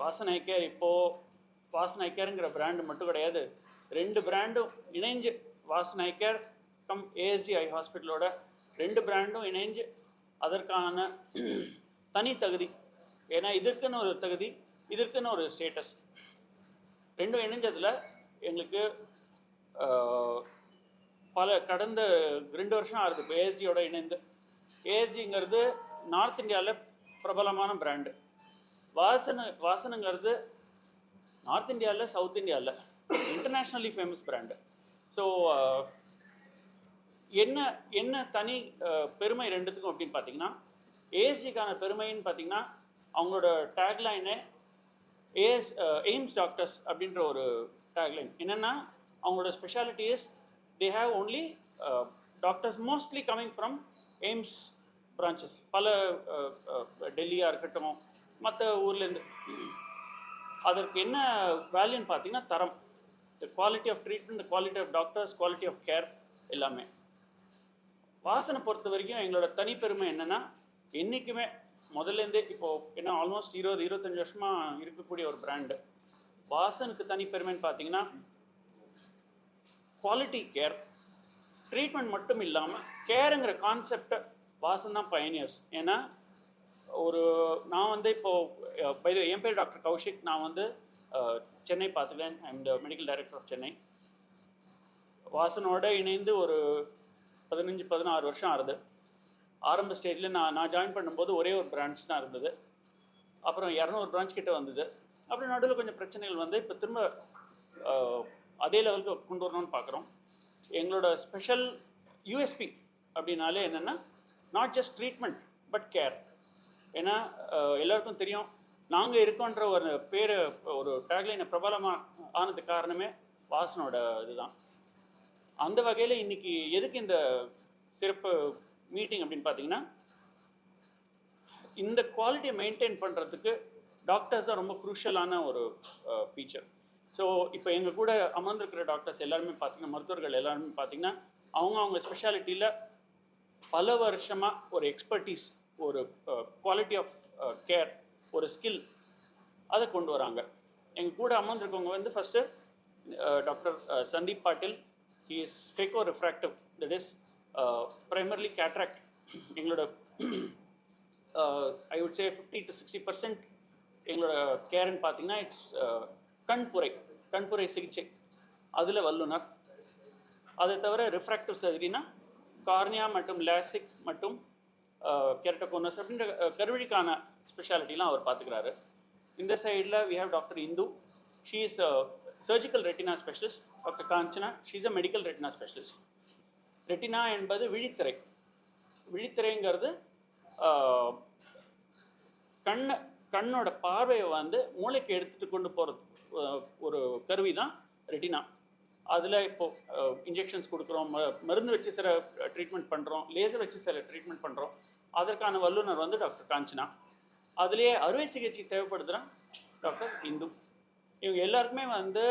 வாசனைக்கேர் இப்போது வாசன் ஐக்கேருங்கிற பிராண்டு மட்டும் கிடையாது. ரெண்டு பிராண்டும் இணைஞ்சு Vasan eye care cum AST eye ஹாஸ்பிட்டலோட ரெண்டு பிராண்டும் இணைஞ்சு அதற்கான தனி தகுதி. ஏன்னா இதற்குன்னு ஒரு தகுதி இதற்குன்னு ஒரு ஸ்டேட்டஸ் ரெண்டும் இணைஞ்சதில் எங்களுக்கு பல கடந்த ரெண்டு வருஷம் ஆகுது. இப்போ ஏஎஸ்டியோட இணைந்து. ஏஎஸ்டிங்கிறது நார்த் இந்தியாவில் பிரபலமான பிராண்டு வாசன வாசனுங்கிறது நார்த் இந்தியாவில் சவுத் இந்தியாவில் இன்டர்நேஷ்னலி ஃபேமஸ் பிராண்டு ஸோ என்ன என்ன தனி uh, பெருமை ரெண்டுத்துக்கும் அப்படின்னு பார்த்தீங்கன்னா ஏஎஸ்டிக்கான பெருமைன்னு பார்த்தீங்கன்னா அவங்களோட டேக்லைனு ஏஎஸ் எய்ம்ஸ் டாக்டர்ஸ் அப்படின்ற ஒரு டேக்லைன் என்னென்னா அவங்களோட speciality is they have only doctors mostly coming from AIIMS branches பல uh, uh, டெல்லியாக இருக்கட்டும் மற்ற ஊர்லேருந்து அதற்கு என்ன வேல்யூன்னு பார்த்தீங்கன்னா தரம். The quality of treatment quality of doctors quality of care எல்லாமே. வாசனை பொறுத்த வரைக்கும் எங்களோட தனிப்பெருமை என்னென்னா என்றைக்குமே முதல்லேருந்தே இப்போது ஏன்னா ஆல்மோஸ்ட் இருபது இருபத்தஞ்சி வருஷமாக இருக்கக்கூடிய ஒரு பிராண்டு வாசனுக்கு தனிப்பெருமைன்னு பார்த்தீங்கன்னா குவாலிட்டி கேர் ட்ரீட்மெண்ட் மட்டும் இல்லாமல் கேருங்கிற கான்செப்டை வாசன் தான் பயனியர்ஸ் ஏன்னா ஒரு நான் வந்து இப்போது பை என் பேர் டாக்டர் கௌஷிக். நான் வந்து சென்னை பார்த்துக்கிறேன் I'm the medical director of Chennai. வாசனோட இணைந்து ஒரு பதினஞ்சு பதினாறு வருஷம் ஆகுது ஆரம்ப ஸ்டேஜில் நான் நான் ஜாயின் பண்ணும்போது ஒரே ஒரு பிரான்ச் தான் இருந்தது. அப்புறம் இரநூறு பிரான்ச் கிட்ட வந்தது. அப்புறம் நடுவில் கொஞ்சம் பிரச்சனைகள் வந்து இப்போ திரும்ப அதே லெவலுக்கு கொண்டு வரணும்னு பார்க்குறோம் எங்களோட ஸ்பெஷல் யூஎஸ்பி அப்படின்னாலே என்னென்னா not just treatment but care ஏன்னா எல்லாருக்கும் தெரியும் நாங்கள் இருக்கோன்ற ஒரு பேர் ஒரு டேக்லைனை பிரபலமாக ஆனது காரணமே வாசனோட இதுதான். அந்த வகையில் இன்னைக்கு எதுக்கு இந்த சிறப்பு மீட்டிங் அப்படின்னு பார்த்தீங்கன்னா இந்த குவாலிட்டியை மெயின்டைன் பண்ணுறதுக்கு டாக்டர்ஸ் தான் ரொம்ப குரூஷியலான ஒரு ஃபீச்சர் ஸோ இப்போ எங்கள் கூட அமர்ந்திருக்கிற டாக்டர்ஸ் எல்லாருமே பார்த்தீங்கன்னா மருத்துவர்கள் எல்லாருமே பார்த்தீங்கன்னா அவங்க அவங்க ஸ்பெஷாலிட்டியில் பல வருஷமாக ஒரு எக்ஸ்பர்டீஸ் ஒரு குவாலிட்டி ஆஃப் கேர் ஒரு ஸ்கில் அதை கொண்டு வராங்க. எங்கள் கூட அமர்ந்திருக்கவங்க வந்து first doctor Sandeep Patil. He is phaco refractive that is primarily cataract எங்களோட I would say fifty to sixty percent எங்களோட கேர்ன்னு பார்த்தீங்கன்னா இட்ஸ் கண்புரை கண்புரை சிகிச்சை. அதில் வல்லுனர் அதை தவிர ரிஃப்ராக்டிவ் சர்ஜரினா கார்னியா மற்றும் லேசிக் மற்றும் கெரட்டோகோனஸ் அப்படின்ற கருவிழிக்கான ஸ்பெஷாலிட்டிலாம் அவர் பார்த்துக்கிறாரு. இந்த சைடில் we have doctor Indu. She is surgical retina specialist doctor Kanchana she is a medical retina specialist retina என்பது விழித்திரை. விழித்திரைங்கிறது கண்ணை கண்ணோட பார்வையை வந்து மூளைக்கு எடுத்துகிட்டு கொண்டு போகிறது ஒரு கருவி தான் ரெட்டினா அதில் இப்போது இன்ஜெக்ஷன்ஸ் கொடுக்குறோம். ம- மருந்து வச்சு சில ட்ரீட்மெண்ட் பண்ணுறோம் லேசர் வச்சு சில ட்ரீட்மெண்ட் பண்ணுறோம் அதற்கான வல்லுநர் வந்து டாக்டர் காஞ்சனா. அதுலேயே அறுவை சிகிச்சை தேவைப்படுதுன்னா டாக்டர் இந்து. இவங்க எல்லாருக்குமே வந்து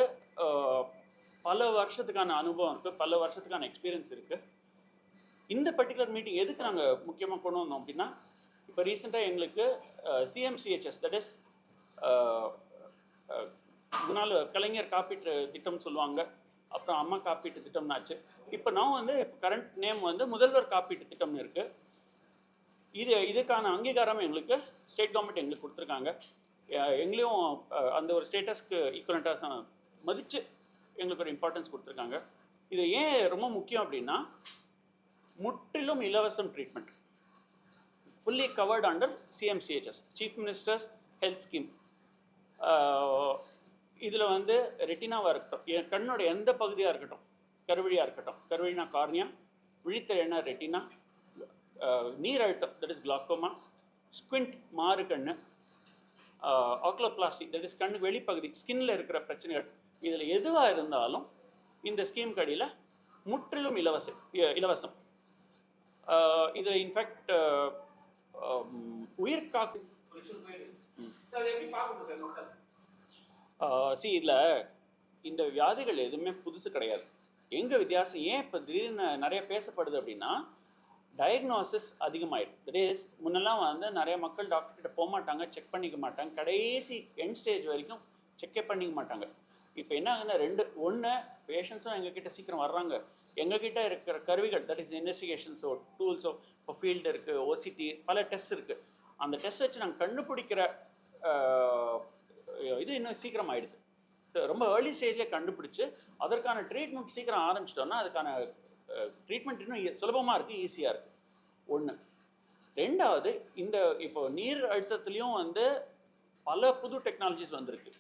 பல வருஷத்துக்கான அனுபவம் இருக்குது பல வருஷத்துக்கான எக்ஸ்பீரியன்ஸ் இருக்குது இந்த பர்டிகுலர் மீட்டிங் எதுக்கு நாங்கள் முக்கியமாக கொண்டு வந்தோம் அப்படின்னா இப்போ ரீசெண்டாக எங்களுக்கு சிஎம்சிஹெச்எஸ் தட் இஸ் முன்னால் கலைஞர் காப்பீட்டு திட்டம் சொல்லுவாங்க. அப்புறம் அம்மா காப்பீட்டு திட்டம்னாச்சு. இப்போ நான் வந்து கரண்ட் நேம் வந்து முதல்வர் காப்பீட்டு திட்டம்னு இருக்குது இது இதுக்கான அங்கீகாரம் எங்களுக்கு ஸ்டேட் கவர்மெண்ட் எங்களுக்கு கொடுத்துருக்காங்க. எங்களையும் அந்த ஒரு ஸ்டேட்டஸ்க்கு ஈக்குவலண்ட்டாக மதித்து எங்களுக்கு ஒரு இம்பார்ட்டன்ஸ் கொடுத்துருக்காங்க. இது ஏன் ரொம்ப முக்கியம் அப்படின்னா முற்றிலும் இலவசம் treatment fully covered under CMCHS chief minister's health scheme இதில் வந்து ரெட்டினாவாக இருக்கட்டும் என் கண்ணோட எந்த பகுதியாக இருக்கட்டும் கருவழியாக இருக்கட்டும் கருவழினா கார்னியா விழித்திரைனா ரெட்டினா நீர் அழுத்தம் தட் இஸ் கிளாக்கோமா ஸ்குவிண்ட் மாறு கண்ணு ஆக்லோபிளாஸ்டி தட் இஸ் கண் வெளிப்பகுதி ஸ்கின்ல இருக்கிற பிரச்சனைகள் இதில் எதுவாக இருந்தாலும் இந்த ஸ்கீம் கடியில் முற்றிலும் இலவசம். இலவசம் இதில் இன்ஃபேக்ட் உயிர் காக்கு சி uh, இதில் இந்த வியாதிகள் எதுவுமே புதுசு கிடையாது. எங்கே வித்தியாசம் ஏன் இப்போ திடீர்னு நிறைய பேசப்படுது அப்படின்னா டயக்னோசிஸ் அதிகமாயிடும். தட் இஸ் முன்னெல்லாம் வந்து நிறைய மக்கள் டாக்டர்கிட்ட போக மாட்டாங்க செக் பண்ணிக்க மாட்டாங்க. கடைசி எண்ட் ஸ்டேஜ் வரைக்கும் செக்கே பண்ணிக்க மாட்டாங்க. இப்போ என்ன ஆகுதுன்னா ரெண்டு ஒன்று பேஷண்ட்ஸும் எங்ககிட்ட சீக்கிரம் வர்றாங்க. எங்ககிட்ட இருக்கிற கருவிகள் தட் இஸ் இன்வெஸ்டிகேஷன்ஸோ டூல்ஸோ இப்போ ஃபீல்டு இருக்குது ஓசிடி பல டெஸ்ட் இருக்குது அந்த டெஸ்ட் வச்சு நாங்கள் கண்டுபிடிக்கிற இது இன்னும் சீக்கிரம் ஆயிடுது ரொம்ப ஏர்லி ஸ்டேஜ்லேயே கண்டுபிடிச்சி அதற்கான ட்ரீட்மெண்ட் சீக்கிரம் ஆரம்பிச்சிட்டோம்னா அதுக்கான ட்ரீட்மெண்ட் இன்னும் சுலபமாக இருக்குது ஈஸியாக இருக்குது ஒன்று ரெண்டாவது இந்த இப்போ நீர் அழுத்தத்துலேயும் வந்து பல புது டெக்னாலஜிஸ் வந்திருக்கு.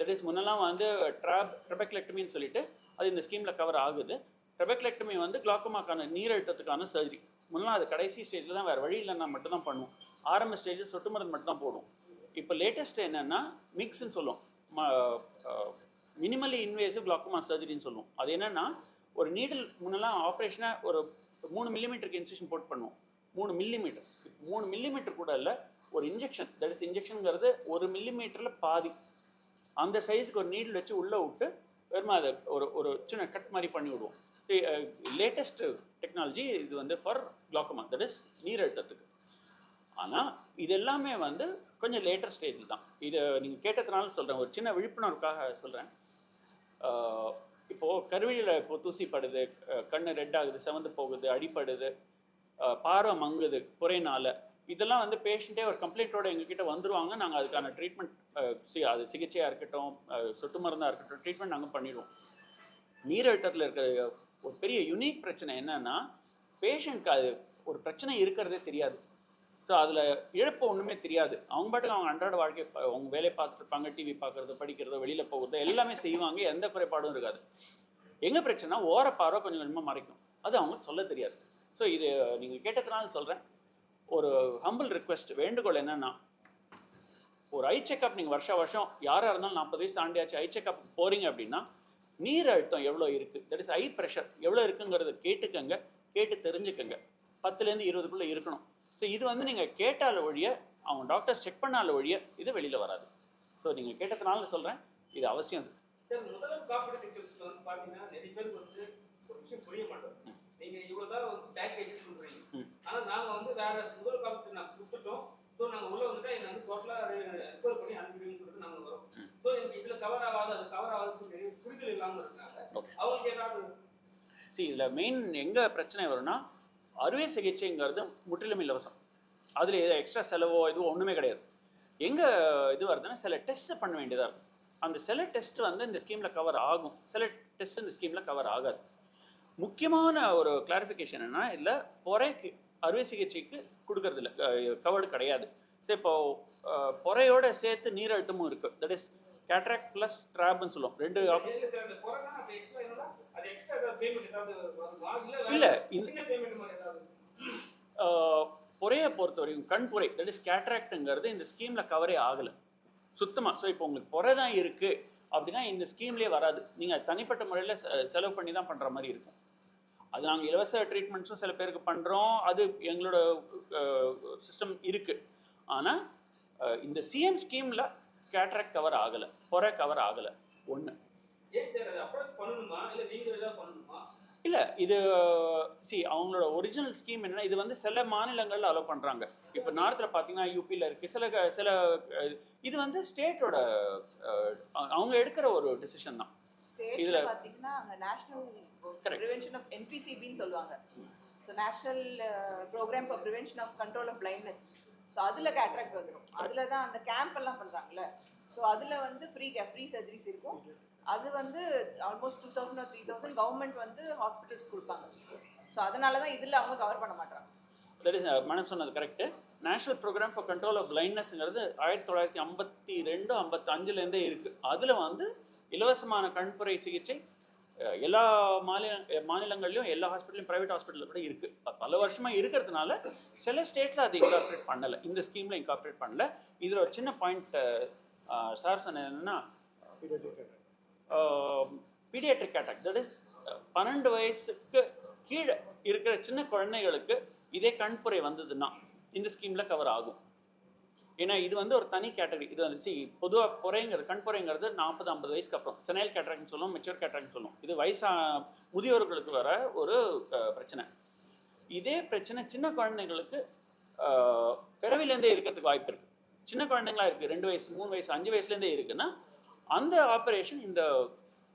தட் இஸ் முன்னெல்லாம் வந்து ட்ராப் ட்ரபெக்லெக்டமின்னு சொல்லிட்டு அது இந்த ஸ்கீமில் கவர் ஆகுது. ட்ரெபெக்லெக்டமி வந்து கிளாக்கோமாக்கான நீர் அழுத்தத்துக்கான சர்ஜரி முன்னெல்லாம் அது கடைசி ஸ்டேஜில் தான் வேறு வழி இல்லைன்னா மட்டும்தான் பண்ணுவோம் ஆரம்ப ஸ்டேஜில் சொட்டு மருந்து மட்டும் தான் போடுவோம் இப்போ லேட்டஸ்ட் என்னென்னா மிக்ஸ்ன்னு சொல்லுவோம் மினிமலி இன்வேசிவ் கிளாக்கோமா சர்ஜரின்னு சொல்லுவோம் அது என்னென்னா ஒரு நீடில் முன்னெல்லாம் ஆப்ரேஷனை ஒரு மூணு மில்லிமீட்டருக்கு இன்ஸ்ட்ரக்ஷன் போட்டு பண்ணுவோம். மூணு மில்லிமீட்டர் மூணு மில்லிமீட்டர் கூட இல்லை ஒரு இன்ஜெக்ஷன் தட் இஸ் இன்ஜெக்ஷனுங்கிறது ஒரு மில்லிமீட்டரில் பாதி. அந்த சைஸுக்கு ஒரு நீடில் வச்சு உள்ளே விட்டு வெறும் அதை ஒரு ஒரு சின்ன கட் மாதிரி பண்ணி விடுவோம். லேட்டஸ்ட் டெக்னாலஜி இது வந்து ஃபார் கிளாக்கோமா தட் இஸ் நீர் அழுத்தத்துக்கு. ஆனால் இது எல்லாமே வந்து கொஞ்சம் லேட்டர் ஸ்டேஜில் தான். இதை நீங்கள் கேட்டதுனால சொல்கிறேன் ஒரு சின்ன விழிப்புணர்வுக்காக சொல்கிறேன் இப்போது கருவியில் இப்போ தூசி படுது கண்ணு ரெட் ஆகுது செவந்து போகுது அடிப்படுது அஹ் பார்வை மங்குது குறைனால இதெல்லாம் வந்து பேஷண்ட்டே ஒரு கம்ப்ளைண்ட்டோட எங்ககிட்ட வந்துருவாங்க. நாங்கள் அதுக்கான ட்ரீட்மெண்ட் அது சிகிச்சையாக இருக்கட்டும் சொட்டு மருந்தாக இருக்கட்டும் ட்ரீட்மெண்ட் நாங்கள் பண்ணிடுவோம். நீரழுத்தத்தில் இருக்கிற ஒரு பெரிய யுனிக் பிரச்சனை என்னன்னா பேஷண்ட்க்கு அது ஒரு பிரச்சனை இருக்கிறதே தெரியாது. ஸோ அதில் இழப்பு ஒன்றுமே தெரியாது. அவங்க பாட்டுக்கு அவங்க அன்றாட வாழ்க்கை அவங்க வேலையை பார்த்துட்டு இருப்பாங்க டிவி பார்க்குறது படிக்கிறதோ வெளியில் போகிறது எல்லாமே செய்வாங்க. எந்த குறைபாடும் இருக்காது. எங்கே பிரச்சனை ஓர கொஞ்சம் கொஞ்சமாக மறைக்கும். அது அவங்களுக்கு சொல்ல தெரியாது. ஸோ இது நீங்கள் கேட்டதுனால சொல்கிறேன் ஒரு ஹம்பிள் ரிக்வெஸ்ட் வேண்டுகோள் என்னன்னா ஒரு ஐ செக்அப் நீங்கள் வருஷ வருஷம் யாராக இருந்தாலும் நாற்பது வயசு தாண்டியாச்சு ஐ செக்அப் போகிறீங்க அப்படின்னா நீர் அழுத்தம் எவ்வளோ இருக்குது தட் இஸ் ஐ ப்ரெஷர் எவ்வளோ இருக்குங்கிறத கேட்டுக்கங்க கேட்டு தெரிஞ்சுக்கங்க. பத்துலேருந்து இருபதுக்குள்ளே இருக்கணும். ஸோ இது வந்து நீங்கள் கேட்டால ஒழிய அவங்க டாக்டர்ஸ் செக் பண்ணால ஒழிய இது வெளியில் வராது. ஸோ நீங்கள் கேட்டதுனால சொல்கிறேன் இது அவசியம் அது சார் காப்பீடு திட்டத்துல வந்து பாத்தீங்கன்னா நிறைய பேருக்கு வந்து ஒரு விஷயம் புரிய மாட்டேங்குது. நீங்க இவ்வளவு தான் வந்து பேக்கேஜ் சொல்றீங்க ம். ஆனா நாங்க வந்து வேற முதல் காப்பீடு நாங்க கொடுத்துட்டோம். ஸோ நாங்க உள்ள வந்துட்டா எங்க வந்து டோட்டலா ரெக்கவர் பண்ணி அனுப்பிடுன்னு சொல்லிட்டு நாங்க வரோம். ஸோ எனக்கு இதுல கவர் ஆகாது அது கவர் ஆகாதுன்னு சொல்லி புரிதல் இல்லாம இருக்காங்க. அவங்களுக்கு ஏதாவது see இதில் மெயின் எங்கே பிரச்சனை வரும்னா அறுவை சிகிச்சைங்கிறது முற்றிலும் இலவசம். அதில் எக்ஸ்ட்ரா செலவோ எதுவும் ஒன்றுமே கிடையாது. எங்கே இது வருதுன்னா சில டெஸ்ட் பண்ண வேண்டியதாக இருக்கும். அந்த சில டெஸ்ட் வந்து இந்த ஸ்கீமில் கவர் ஆகும். சில டெஸ்ட் இந்த ஸ்கீமில் கவர் ஆகாது. முக்கியமான ஒரு கிளாரிஃபிகேஷன் என்ன இதில் பொறைக்கு அறுவை சிகிச்சைக்கு கொடுக்கறதில்ல. கவர்டு கிடையாது. ஸோ இப்போ அஹ், பொறையோட சேர்த்து நீர் அழுத்தமும் இருக்குது தட் இஸ் கேட்ராக்ட் ப்ளஸ் ட்ராப்னு சொல்லுவோம். ரெண்டு இல்ல புரையை பொறுத்த வரைக்கும் கண் புரை தட் இஸ் கேட்ராக்டுங்கிறது இந்த ஸ்கீமில் கவரே ஆகலை. சுத்தமாக ஸோ இப்போ உங்களுக்கு புரை தான் இருக்குது அப்படின்னா இந்த ஸ்கீம்லேயே வராது. நீங்கள் தனிப்பட்ட முறையில் செலவு பண்ணி தான் பண்ணுற மாதிரி இருக்கும். அது நாங்கள் இலவச ட்ரீட்மெண்ட்ஸும் சில பேருக்கு பண்ணுறோம் அது எங்களோட சிஸ்டம் இருக்குது ஆனால் இந்த சிஎம் ஸ்கீமில் கேட்ராக்ட் கவர் ஆகலை. புரை கவர் ஆகலை. ஒன்று ஏன் சார் அதை அப்ரோச் பண்ணணுமா? இல்ல இது சி அவங்களோட ஒரிஜினல் ஸ்கீம் என்னன்னா இது வந்து சில மாநிலங்கள்ல அலோவ் பண்றாங்க. இப்போ நார்த்தில் பார்த்தீங்கன்னா யூபியில் இருக்கு. சில சில இது வந்து ஸ்டேட்டோட அவங்க எடுக்கிற ஒரு டிசிஷன் தான். இதுல- பாத்தீங்கன்னா அங்க நேஷனல். ப்ரிவென்ஷன் ஆஃப் என்பிசிபின்னு சொல்லுவாங்க. So national programme for prevention of control of blindness so அதில் கேட்ராக்ட் வந்துடும் அதில் தான் அந்த கேம்ப் எல்லாம் பண்ணுறாங்கல்ல ஸோ அதில் வந்து ஃப்ரீ ஃப்ரீ சர்ஜரிஸ் இருக்கும். அது வந்து almost two thousand three thousand government வந்து ஹாஸ்பிட்டல்ஸ் கொடுப்பாங்க. ஸோ அதனால தான் இதில் அவங்க கவர் பண்ண மாட்டாங்க தட் இஸ் uh, மேடம் சொன்னது correct national programme for control of பிளைண்ட்னஸ்ங்கிறது ஆயிரத்தி தொள்ளாயிரத்தி ஐம்பத்தி ரெண்டு ஐம்பத்தஞ்சுலேருந்தே இருக்குது அதில் வந்து இலவசமான கண்புரை சிகிச்சை எல்லா மாநில மாநிலங்கள்லையும் எல்லா ஹாஸ்பிட்டலையும் ப்ரைவேட் ஹாஸ்பிட்டலில் கூட இருக்குது பல வருஷமாக இருக்கிறதுனால சில ஸ்டேட்டில் அது இன்கார்பரேட் பண்ணலை. இந்த ஸ்கீமில் இன்கார்பரேட் பண்ணல. இதில் ஒரு சின்ன பாயிண்ட் சார் சொன்ன என்னென்னா பீடியாட்ரிக் அட்டாக் தட் இஸ் பன்னெண்டு வயசுக்கு கீழே இருக்கிற சின்ன குழந்தைகளுக்கு இதே கண்புரை வந்ததுன்னா இந்த ஸ்கீமில் கவர் ஆகும். ஏன்னா இது வந்து ஒரு தனி கேட்டகரி இது வந்து சி பொதுவாக புறைங்கிறது கண்புரைங்கிறது நாற்பது ஐம்பது வயசுக்கு அப்புறம். செனைல் கேட்ராக்ட்னு சொல்லுவோம் மெச்சூர் கேட்ராக்ட்னு சொல்லுவோம். இது வயசா முதியோர்களுக்கு வர ஒரு பிரச்சனை. இதே பிரச்சனை சின்ன குழந்தைங்களுக்கு பிறவிலேருந்தே இருக்கிறதுக்கு வாய்ப்பு இருக்குது சின்ன குழந்தைங்களா இருக்குது ரெண்டு வயசு மூணு வயசு அஞ்சு வயசுலேருந்தே இருக்குன்னா அந்த ஆப்ரேஷன் இந்த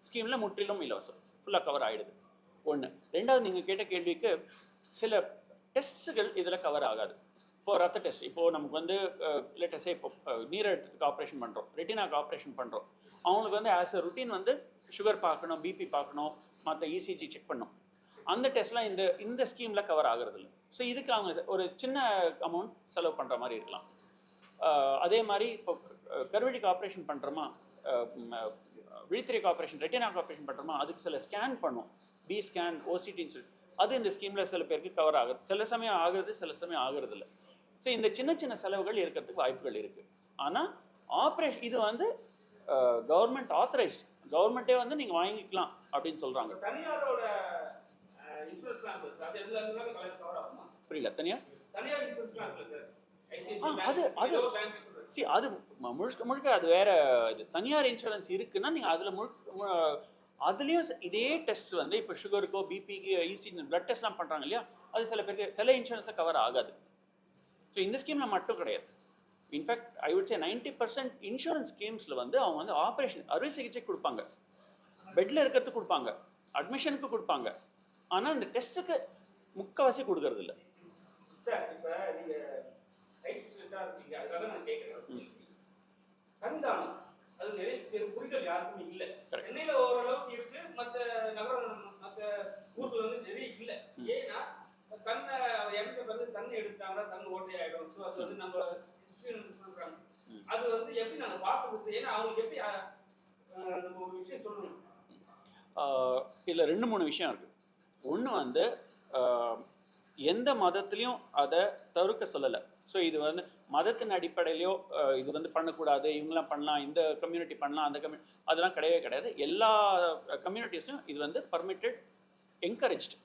ஸ்கீமில் முற்றிலும் இலவசம். ஃபுல்லாக கவர் ஆகிடுது ஒன்று ரெண்டாவது நீங்கள் கேட்ட கேள்விக்கு சில டெஸ்ட்ஸுகள் இதில் கவர் ஆகாது. இப்போ ரத்த டெஸ்ட் இப்போ நமக்கு வந்து லேட்டஸ்டே இப்போ அஹ், நீரிழத்துக்கு ஆப்ரேஷன் பண்ணுறோம் ரெட்டினாக்கு ஆப்ரேஷன் பண்ணுறோம் அவங்களுக்கு வந்து ஆஸ் அ ருட்டீன் வந்து சுகர் பார்க்கணும் பிபி பார்க்கணும் மற்ற இசிஜி செக் பண்ணணும் அந்த டெஸ்ட்லாம் இந்த இந்த ஸ்கீமில் கவர் ஆகிறது இல்லை ஸோ இதுக்கு அவங்க ஒரு சின்ன அமௌண்ட் செலவு பண்ணுற மாதிரி இருக்கலாம். அதே மாதிரி இப்போ அஹ், கருவழிக்கு ஆப்ரேஷன் பண்ணுறோமா விழித்திரைக்கு ஆப்ரேஷன் ரெட்டினாக்கு ஆப்ரேஷன் பண்ணுறோமா அதுக்கு சில ஸ்கேன் பண்ணும். பி ஸ்கேன் ஓசிடின்னு சொல்லி. அது இந்த ஸ்கீமில் சில பேருக்கு கவர் ஆகுது. சில சமயம் ஆகுது சில சமயம் ஆகுறது இல்லை ஸோ இந்த சின்ன சின்ன செலவுகள் இருக்கிறதுக்கு வாய்ப்புகள் இருக்குது ஆனால் ஆப்ரேஷன் இது வந்து கவர்மெண்ட் ஆத்தரைஸ்ட் கவர்மெண்ட்டே வந்து நீங்கள் வாங்கிக்கலாம் அப்படின்னு சொல்கிறாங்க புரியல. தனியா தனியார் அது- அது- சி அது முழுக்க முழுக்க அது வேற இது. தனியார் இன்சூரன்ஸ் இருக்குன்னா நீங்கள் அதில் முழுக்க மு- அதுலேயும் இதே டெஸ்ட் வந்து இப்போ சுகருக்கோ பிபிக்கு ஈசி பிளட் டெஸ்ட்லாம் பண்ணுறாங்க இல்லையா? அது சில பேருக்கு சில இன்சூரன்ஸை கவர் ஆகாது. ஸோ இந்த ஸ்கீமில் மட்டும் கிடையாது. In fact I would say ninety percent insurance ஸ்கீம்ஸில் வந்து அவங்க வந்து ஆப்ரேஷன் அறுவை சிகிச்சை கொடுப்பாங்க. பெட்டில் இருக்கிறதுக்கு கொடுப்பாங்க. அட்மிஷனுக்கு கொடுப்பாங்க. ஆனால் இந்த டெஸ்ட்டுக்கு முக்கவாசி கொடுக்கறது இல்ல சார் இப்போ நீங்க ஐ ஸ்பெஷலிஸ்டா இருக்கீங்க அதுக்காக நான் கேட்கிறேன் கண்தானம் அது நிறைய பேர் புரிதல் யாருக்குமே இல்ல Correct. சென்னையில ஓரளவுக்கு இருக்கு மத்த நகரம் மத்த ஊர்ல வந்து நிறைய இல்ல ம். ஏன்னா கண்ணை இறந்த பிறகு கண் எடுத்தாங்கன்னா கண் ஓட்டை ஆயிடும் ஸோ அது வந்து நம்ம insurance சொல்றாங்க ம். அது வந்து எப்படி நாங்க பார்க்கறது ஏன்னா அவங்களுக்கு எப்படி நம்ம ஒரு விஷயம் சொல்லணும். இதில் ரெண்டு மூணு விஷயம் இருக்குது ஒன்று வந்து எந்த மதத்துலேயும் அதை தவிர்க்க சொல்லலை. ஸோ இது வந்து மதத்தின் அடிப்படையிலையோ இது வந்து பண்ணக்கூடாது இவங்களாம் பண்ணலாம் இந்த கம்யூனிட்டி பண்ணலாம் அந்த கம்யூ அதெல்லாம் கிடையவே கிடையாது. எல்லா கம்யூனிட்டிஸும் இது வந்து பர்மிட்டட் என்கரேஜ்டு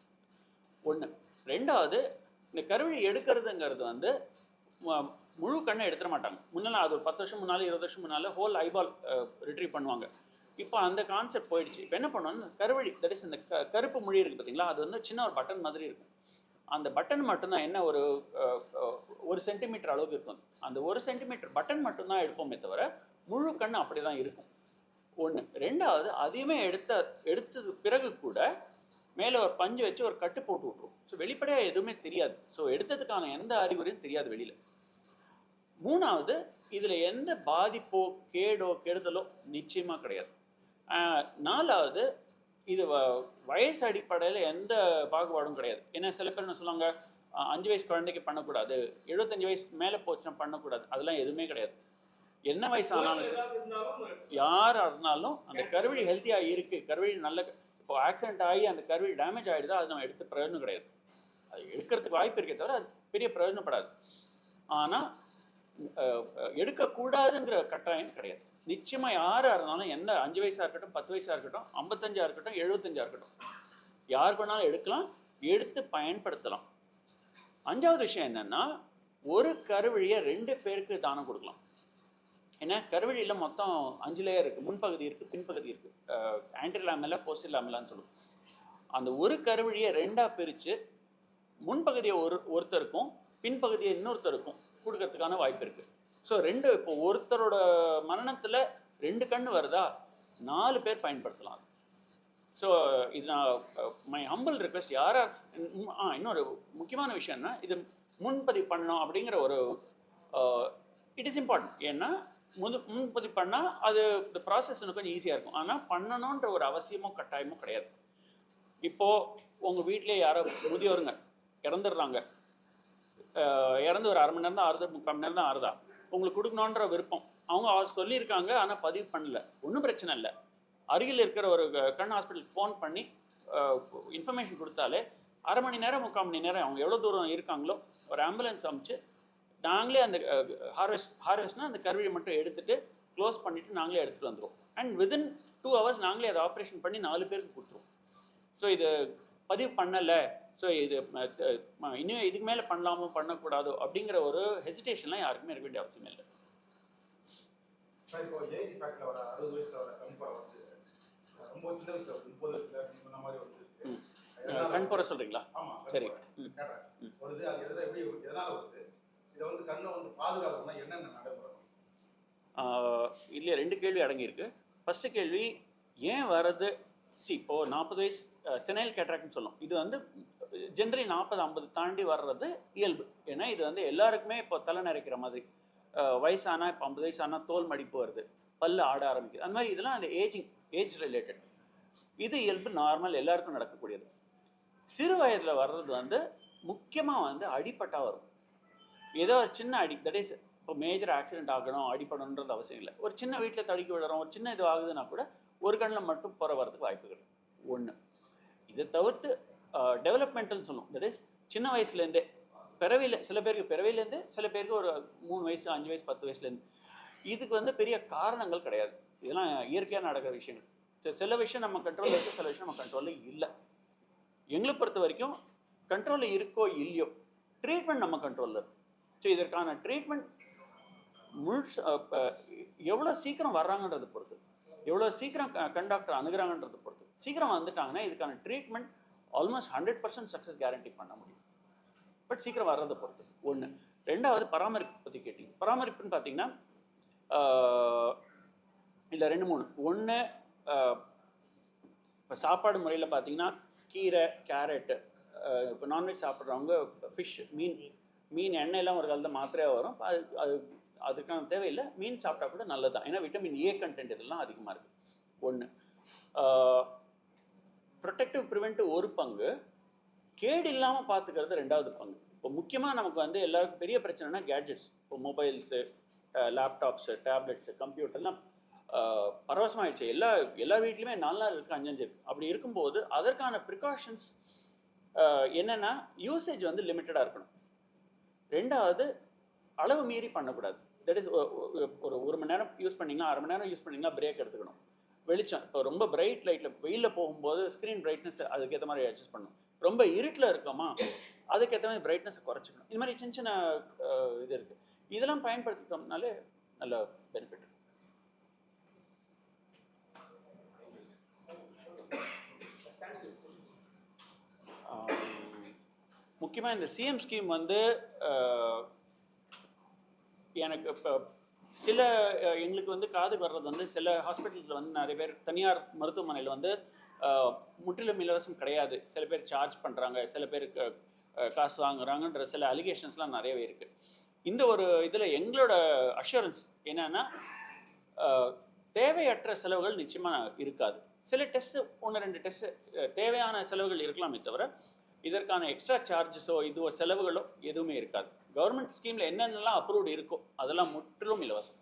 ஒன்று ரெண்டாவது இந்த கருவி எடுக்கிறதுங்கிறது வந்து முழு கண்ணை எடுத்துட மாட்டாங்க. முன்னெல்லாம் அது ஒரு பத்து வருஷம் முன்னால் இருபது வருஷம் முன்னால் ஹோல் ஐபால் ரிட்ரீவ் பண்ணுவாங்க. இப்போ அந்த கான்செப்ட் போயிடுச்சு. இப்போ என்ன பண்ணுவோம்னா கருவழி தட் இஸ் இந்த க கருப்பு மொழி இருக்குது பார்த்தீங்களா? அது வந்து சின்ன ஒரு பட்டன் மாதிரி இருக்கும். அந்த பட்டன் மட்டும்தான் என்ன ஒரு ஒரு சென்டிமீட்டர் அளவுக்கு இருக்கும் அந்த ஒரு சென்டிமீட்டர் பட்டன் மட்டும்தான் எடுப்போமே தவிர முழு கண் அப்படி தான் இருக்கும். ஒன்று ரெண்டாவது அதையுமே எடுத்த எடுத்தது பிறகு கூட மேலே ஒரு பஞ்சு வச்சு ஒரு கட்டு போட்டு விட்ருவோம் ஸோ வெளிப்படையாக எதுவுமே தெரியாது. ஸோ எடுத்ததுக்கான எந்த அறிகுறியும் தெரியாது வெளியில். மூணாவது இதில் எந்த பாதிப்போ கேடோ கெடுதலோ நிச்சயமாக கிடையாது. நாலாவது இது வ- வயசு அடிப்படையில் எந்த பாகுபாடும் கிடையாது. ஏன்னா சில பேர் என்ன சொல்லுவாங்க அஞ்சு வயசு குழந்தைக்கு பண்ணக்கூடாது. எழுபத்தஞ்சு வயசு மேலே போச்சுன்னா பண்ணக்கூடாது. அதெல்லாம் எதுவுமே கிடையாது. என்ன வயசு ஆனாலும் சரி இருந்தாலும் யாராக இருந்தாலும் அந்த கருவிழி ஹெல்த்தியாக இருக்குது கருவிழி நல்ல இப்போ ஆக்சிடென்ட் ஆகி அந்த கருவிழி டேமேஜ் ஆகிடுதா அது நம்ம எடுத்து பிரயோஜனம் கிடையாது. அது எடுக்கிறதுக்கு வாய்ப்பு இருக்கே தவிர அது பெரிய பிரயோஜனப்படாது. ஆனால் எடுக்கக்கூடாதுங்கிற கட்டாயம் கிடையாது. நிச்சயமாக யாராக இருந்தாலும் என்ன அஞ்சு வயசாக இருக்கட்டும் பத்து வயசாக இருக்கட்டும் ஐம்பத்தஞ்சாக இருக்கட்டும் எழுபத்தஞ்சாக இருக்கட்டும் யார் வேணாலும் எடுக்கலாம் எடுத்து பயன்படுத்தலாம். அஞ்சாவது விஷயம் என்னன்னா ஒரு கருவழியை ரெண்டு பேருக்கு தானம் கொடுக்கலாம். ஏன்னா கருவழியில் மொத்தம் அஞ்சு லேயர் இருக்குது முன்பகுதி இருக்குது பின்பகுதி இருக்குது ஆன்டி லாமெல்லாம் போஸ்ட் லாமெல்லான்னு சொல்லுவோம். அந்த ஒரு கருவழியை ரெண்டாக பிரித்து முன்பகுதியை ஒரு ஒருத்தருக்கும் பின்பகுதியை இன்னொருத்தருக்கும் கொடுக்கறதுக்கான வாய்ப்பு இருக்குது ஸோ ரெண்டு இப்போ ஒருத்தரோட மரணத்தில் ரெண்டு கண் வருதா? நாலு பேர் பயன்படுத்தலாம். ஸோ இது நான் மை ஹம்பிள் ரிக்வெஸ்ட் யாரா ஆ இன்னொரு முக்கியமான விஷயம்னா இது முன்பதிவு பண்ணணும் அப்படிங்கிற ஒரு இட் இஸ் இம்பார்ட்டன்ட் ஏன்னா முது முன்பதிவு பண்ணால் அது இந்த ப்ராசஸ் கொஞ்சம் ஈஸியாக இருக்கும். ஆனால் பண்ணணுன்ற ஒரு அவசியமும் கட்டாயமும் கிடையாது. இப்போது உங்கள் வீட்டிலே யாரோ முதியோருங்க இறந்துடுறாங்க. இறந்து ஒரு அரை மணி நேரம் தான் ஆறுதா முக்கால் மணி நேரம் தான் ஆறுதா? உங்களுக்கு கொடுக்கணுன்ற விருப்பம். அவங்க அவர் சொல்லியிருக்காங்க ஆனால் பதிவு பண்ணல. ஒன்றும் பிரச்சனை இல்லை. அருகில் இருக்கிற ஒரு கண் ஹாஸ்பிட்டலுக்கு ஃபோன் பண்ணி இன்ஃபர்மேஷன் கொடுத்தாலே அரை மணி நேரம் முக்கால் மணி நேரம் அவங்க எவ்வளோ தூரம் இருக்காங்களோ ஒரு ஆம்புலன்ஸ் அமுச்சு நாங்களே அந்த ஹார்வெஸ்ட் ஹார்வெஸ்ட்னா அந்த கருவியை மட்டும் எடுத்துட்டு க்ளோஸ் பண்ணிவிட்டு நாங்களே எடுத்துகிட்டு வந்துடுவோம் அண்ட் வித்தின் டூ ஹவர்ஸ் நாங்களே அதை ஆப்ரேஷன் பண்ணி நாலு பேருக்கு கொடுத்துருவோம். ஸோ இது பதிவு பண்ணலை. ஸோ இது இன்னும் இதுக்கு மேலே பண்ணலாமோ பண்ணக்கூடாதோ அப்படிங்கிற ஒரு ஹெசிடேஷன்லாம் யாருக்குமே இருக்க வேண்டிய அவசியம் இல்லை. கண்புற சொல்கிறீங்களா ஆமா சரி. இதுல ரெண்டு கேள்வி அடங்கியிருக்கு. ஃபர்ஸ்ட் கேள்வி ஏன் வர்றது? சி இப்போ நாற்பது வயசு செனைல் கேட்ராக்ட்னு சொல்லும் இது வந்து ஜென்ரி நாற்பது ஐம்பது தாண்டி வர்றது இயல்பு. ஏன்னா இது வந்து எல்லாருக்குமே இப்போ தலை நிறைக்கிற மாதிரி. வயசானா இப்போ ஐம்பது வயசானா தோல் மடிப்பு வருது. பல்லு ஆட ஆரம்பிக்குது. அந்த மாதிரி இதெல்லாம் அந்த ஏஜிங் ஏஜ் ரிலேட்டட் இது இயல்பு நார்மல் எல்லாருக்கும் நடக்கக்கூடியது. சிறு வயதில் வர்றது வந்து முக்கியமாக வந்து அடிப்பட்டா வரும். ஏதோ ஒரு சின்ன அடி தட் இஸ் இப்போ மேஜர் ஆக்சிடென்ட் ஆகணும் அடிப்படணுன்றது அவசியம் இல்லை. ஒரு சின்ன வீட்டில் தடுக்கி விடுறோம் ஒரு சின்ன இது ஆகுதுன்னா கூட ஒரு கண்ணில் மட்டும் புற வரதுக்கு வாய்ப்புகள். ஒன்று இதை தவிர்த்து டெவலப்மெண்டல்னு சொல்லுவோம். தட் இஸ் சின்ன வயசுலேருந்தே பிறவியில் சில பேருக்கு பிறவிலேருந்து சில பேருக்கு ஒரு மூணு வயசு அஞ்சு வயசு பத்து வயசுலேருந்து. இதுக்கு வந்து பெரிய காரணங்கள் கிடையாது. இதெல்லாம் இயற்கையாக நடக்கிற விஷயங்கள். சரி, சில விஷயம் நம்ம கண்ட்ரோலில் இருக்குது சில விஷயம் நம்ம கண்ட்ரோலில் இல்லை. எங்களை பொறுத்த வரைக்கும் கண்ட்ரோலில் இருக்கோ இல்லையோ ட்ரீட்மெண்ட் நம்ம கண்ட்ரோலில் இருக்கும் ஸோ இதற்கான ட்ரீட்மெண்ட் முழு எவ்வளோ சீக்கிரம் வர்றாங்கன்றதை பொறுத்து எவ்வளோ சீக்கிரம் க- அணுகிறாங்கன்றதை பொறுத்து சீக்கிரம் வந்துட்டாங்கன்னா இதுக்கான treatment almost hundred percent success guarantee பண்ண முடியும். பட் சீக்கிரம் வர்றதை பொறுத்து. ஒன்று ரெண்டாவது பராமரிப்பு பற்றி கேட்டிங்க. பராமரிப்புன்னு பார்த்தீங்கன்னா இல்லை ரெண்டு மூணு. ஒன்று இப்போ சாப்பாடு முறையில் பார்த்தீங்கன்னா கீரை கேரட்டு இப்போ நான்வெஜ் சாப்பிட்றவங்க ஃபிஷ் மீன் மீன் எண்ணெயெல்லாம் ஒரு காலத்தில் மாத்திரையாக வரும். அது அது அதுக்கான தேவையில்லை. மீன் சாப்பிட்டா கூட நல்லது தான் ஏன்னா விட்டமின் ஏ கண்டென்ட் இதெல்லாம் அதிகமாக இருக்குது ஒன்று ப்ரொடெக்டிவ் ப்ரிவென்ட்டு ஒரு பங்கு கேடு இல்லாமல் பார்த்துக்கிறது ரெண்டாவது பங்கு. இப்போ முக்கியமாக நமக்கு வந்து எல்லாருக்கும் பெரிய பிரச்சனைனா கேட்ஜெட்ஸ் இப்போ மொபைல்ஸு லேப்டாப்ஸு டேப்லெட்ஸு கம்ப்யூட்டர்லாம் பரவசமாகிடுச்சு எல்லா எல்லா வீட்லையுமே நாலு நாள் இருக்குது அஞ்சஞ்சு இருக்குது அப்படி இருக்கும்போது அதற்கான ப்ரிகாஷன்ஸ் என்னென்னா யூசேஜ் வந்து லிமிட்டடாக இருக்கணும். ரெண்டாவது அளவு மீறி பண்ணக்கூடாது. தட் இஸ் ஒரு ஒரு மணி நேரம் யூஸ் பண்ணிங்கன்னா அரை மணி நேரம் யூஸ் பண்ணிங்கன்னா பிரேக் எடுத்துக்கணும். வெளிச்சம். இப்போ ரொம்ப பிரைட் லைட்டில் வெயிலில் போகும்போது ஸ்க்ரீன் பிரைட்னஸ் அதுக்கேற்ற மாதிரி அட்ஜஸ்ட் பண்ணணும். ரொம்ப இருட்டில் இருக்கோமா அதுக்கேற்ற மாதிரி பிரைட்னஸை குறைச்சிக்கணும். இது மாதிரி சின்ன சின்ன இது இருக்குது இதெல்லாம் பயன்படுத்திட்டோம்னாலே நல்ல பெனிஃபிட் முக்கியமாக இந்த சிஎம் ஸ்கீம் வந்து எனக்கு இப்போ சில எங்களுக்கு வந்து காதுக்கு வர்றது வந்து சில ஹாஸ்பிட்டல்ஸில் வந்து நிறைய பேர் தனியார் மருத்துவமனையில் வந்து முற்றிலும் இலவசம் கிடையாது. சில பேர் சார்ஜ் பண்ணுறாங்க சில பேர் காசு வாங்குறாங்கன்ற சில அலிகேஷன்ஸ்லாம் நிறையவே இருக்குது இந்த ஒரு இதில் எங்களோட அஷூரன்ஸ் என்னென்னா தேவையற்ற செலவுகள் நிச்சயமாக இருக்காது. சில டெஸ்ட்டு ஒன்று ரெண்டு டெஸ்ட்டு தேவையான செலவுகள் இருக்கலாமே தவிர இதற்கான எக்ஸ்ட்ரா சார்ஜஸோ இதுவோ செலவுகளோ எதுவுமே இருக்காது. கவர்மெண்ட் ஸ்கீமில் என்னென்னலாம் அப்ரூவ்டு இருக்கோ அதெல்லாம் முற்றிலும் இலவசம்.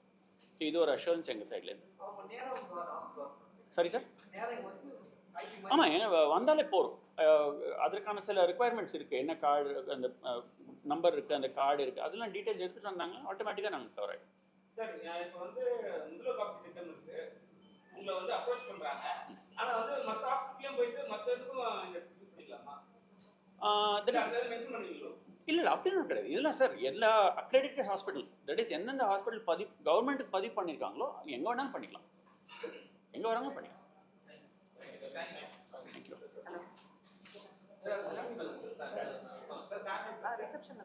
So இது ஒரு அஷூரன்ஸ் எங்கள் சைட்லேருந்து சரி சார் ஆமாம் ஏன்னா வந்தாலே போதும். அதற்கான சில ரெக்குவயர்மெண்ட்ஸ் இருக்குது என்ன கார்டு அந்த நம்பர் இருக்குது அந்த கார்டு இருக்குது அதெல்லாம் டீட்டெயில்ஸ் எடுத்துகிட்டு வந்தாங்க ஆட்டோமேட்டிக்காக நாங்கள் கவர் ஆகிடும் சார் இப்போ வந்து முதல திட்டம் உங்களை வந்து அப்ரோச் பண்றாங்க. ஆனா வந்து மற்ற ஹாஸ்பிட்டலையும் போயிட்டு மற்ற இதுக்கும் இங்க யூஸ் பண்ணிக்கலாமா இல்ல இல்லை அப்படின்னு கிடையாது இதெல்லாம் சார் எல்லா அக்ரெடிட்டட் ஹாஸ்பிட்டல் தட் இஸ் எந்தெந்த ஹாஸ்பிட்டல் பதிவு கவர்மெண்ட்டுக்கு பதிவு பண்ணியிருக்காங்களோ எங்கே வேணாலும் பண்ணிக்கலாம் எங்கே வராங்க பண்ணிக்கலாம் தேங்க்யூ ரிசப்ஷன்